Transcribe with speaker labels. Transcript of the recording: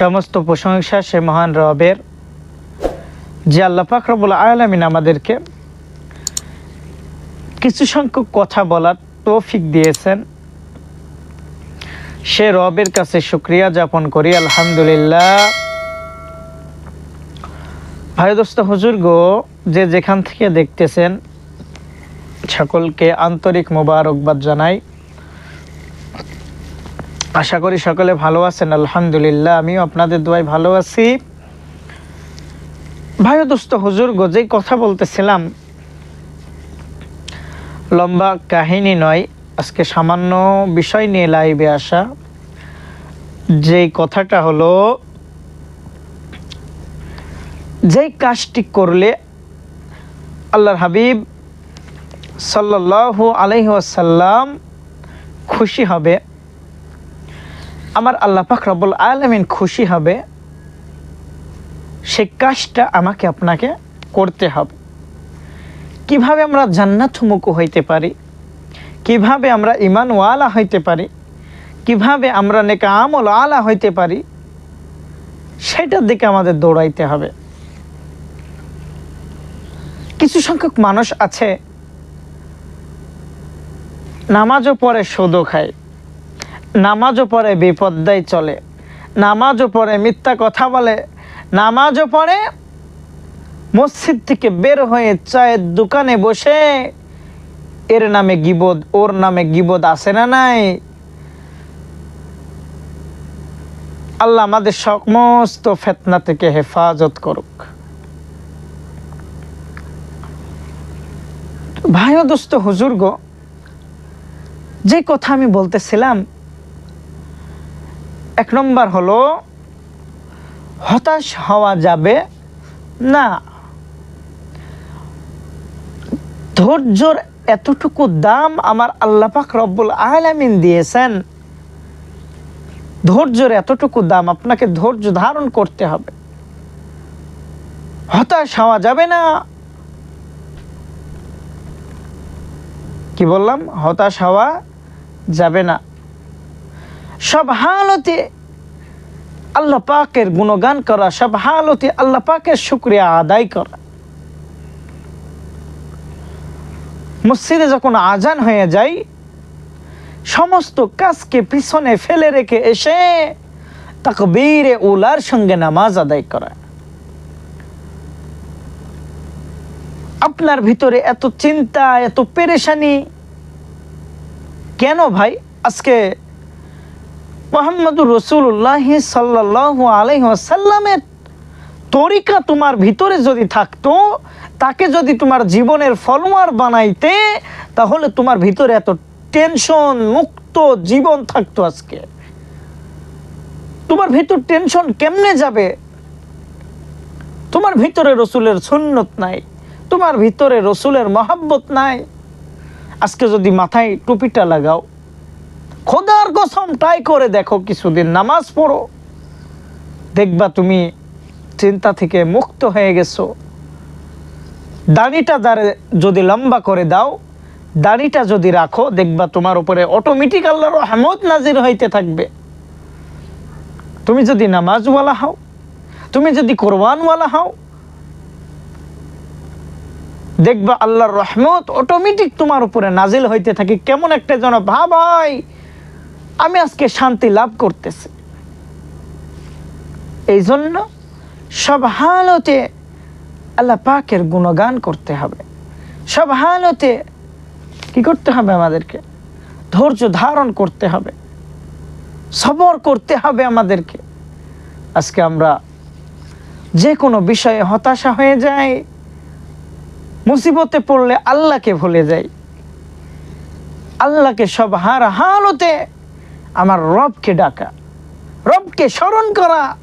Speaker 1: সমস্ত প্রশংসা সে মহান রবের। যে আল্লাহ পাক রব্বুল আলামিন আমাদেরকে কিছু সংখ্যক কথা বলার তৌফিক দিয়েছেন। সে রবের কাছে শুক্রিয়া যাপন করি, আলহামদুলিল্লাহ। ভাই দোস্ত, হুজুর গো, যে যেখান থেকে দেখতেছেন, সকলকে আন্তরিক মোবারকবাদ জানাই। আশা করি সকলে ভালো আছেন, আলহামদুলিল্লাহ, আমিও আপনাদের দোয়ায় ভালো আছি। ভাই দোস্ত, হুজুর গো, যেই কথা বলতেছিলাম, লম্বা কাহিনী নয়, আজকে সামান্য বিষয় নিয়ে লাইভে আসা। যেই কথাটা হলো, যেই কাজটি করলে আল্লাহর হাবিব সাল্লাল্লাহু আলাইহি ওয়াসাল্লাম খুশি হবে আমার আল্লাহ পাক রব্বুল আলামিন খুশি হবে সেই কাজটা আমাকে আপনাকে করতে হবে। কীভাবে আমরা জান্নাতমুখ হইতে পারি? কীভাবে আমরা ইমান ওয়ালা হইতে পারি? কীভাবে আমরা নেকা আমল আলা হইতে পারি? সেটার দিকে আমাদের দৌড়াইতে হবে। কিছু সংখ্যক মানুষ আছে, নামাজও পরে সুদও খায়। নামাজও পরে বিপদ্দায় চলে। নামাজও পরে মিথ্যা কথা বলে। নামাজও পরে মসজিদ থেকে বের হয়ে চায়ের দোকানে বসে এর নামে গিবদ, ওর নামে গিবদ আছে না নাই? আল্লাহ আমাদের সমস্ত ফেতনা থেকে হেফাজত করুক। ভাই দোস্ত, হুজুর গো, যে কথা আমি বলতেছিলাম এক নম্বর হলো, হতাশ হওয়া যাবে না। ধৈর্যর এতটুকু দাম আমার আল্লাহ পাক রব্বুল আলামিন দিয়েছেন। ধৈর্যের এতটুকু দাম আপনাকে ধৈর্য ধারণ করতে হবে। হতাশ হওয়া যাবে না। কি বললাম? হতাশ হওয়া যাবে না। সব হালতে আল্লাহ পাকের গুণগান করা, সব হালতে আল্লাহ পাকের শুক্রিয়া আদায় করা। মসজিদে যখন আজান হয়ে যায়, সমস্ত কাজকে পিছনে ফেলে রেখে এসে তাকে তাকবীরে উলার সঙ্গে নামাজ আদায় করা। আপনার ভিতরে এত চিন্তা, এত পেরেশানি, কেন ভাই? আজকে মোহাম্মদুর রসুল্লাহ সাল্লাহ আলহ্লামের তরিকা তোমার ভিতরে যদি থাকতো, তাকে যদি তোমার জীবনের ফলোয়ার বানাইতে, তাহলে তোমার ভিতরে এত টেনশন মুক্ত জীবন থাকতো আজকে। তোমার ভিতর টেনশন কেমনে যাবে? তোমার ভিতরে রসুলের সুন্নত নাই, তোমার ভিতরে রসুলের মহাব্বত নাই। আজকে যদি মাথায় টুপিটা লাগাও খোদার কসম ট্রাই করে দেখো কিছুদিন নামাজ পড়ো। দেখবা তুমি চিন্তা থেকে মুক্ত হয়ে গেছো। দাড়িটা দাঁড়ে যদি লম্বা করে দাও, দাড়িটা যদি রাখো, দেখবা তোমার উপরে অটোমেটিক আল্লাহর রহমত নাজির হইতে থাকবে। তুমি যদি নামাজওয়ালা হও, তুমি যদি কোরবানওয়ালা হও, দেখবা আল্লাহর রহমত অটোমেটিক তোমার উপরে নাজিল হইতে থাকে। কেমন একটা যেন ভাব হয়। আমি আজকে শান্তি লাভ করতেছি। এই জন্য সব হালতে আল্লাহ পাকের গুণগান করতে হবে। সব হালতে কি করতে হবে আমাদেরকে? ধৈর্য ধারণ করতে হবে। সবর করতে হবে আমাদেরকে। আজকে আমরা যে কোনো বিষয়ে হতাশা হয়ে যায় মুসিবতে পড়লে আল্লাহকে ভুলে যাই। আল্লাহকে সব হার হালতে আমার রবকে ডাকা। রবকে স্মরণ করা।